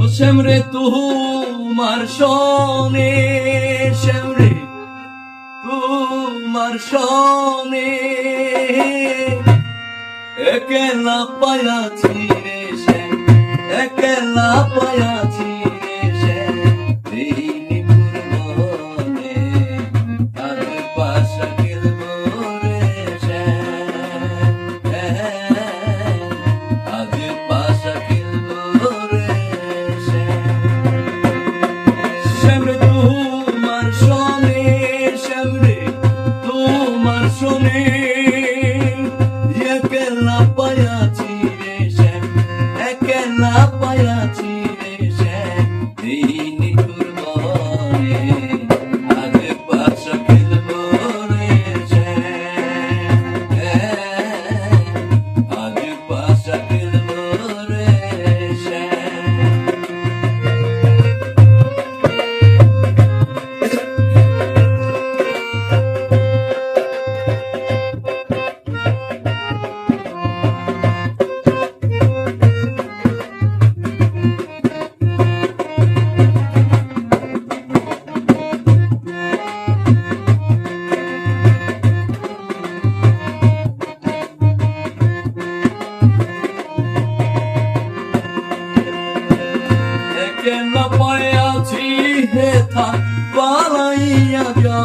ও শ্যামরে তোমার সনে শ্যামরে তোমার সনে। একলা পায়াছি রে শ্যাম একলা পায়া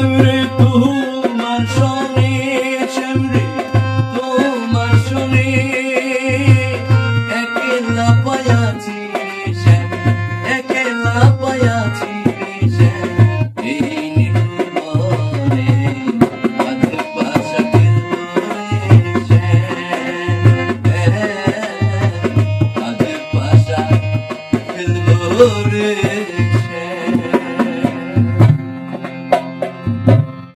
devre tu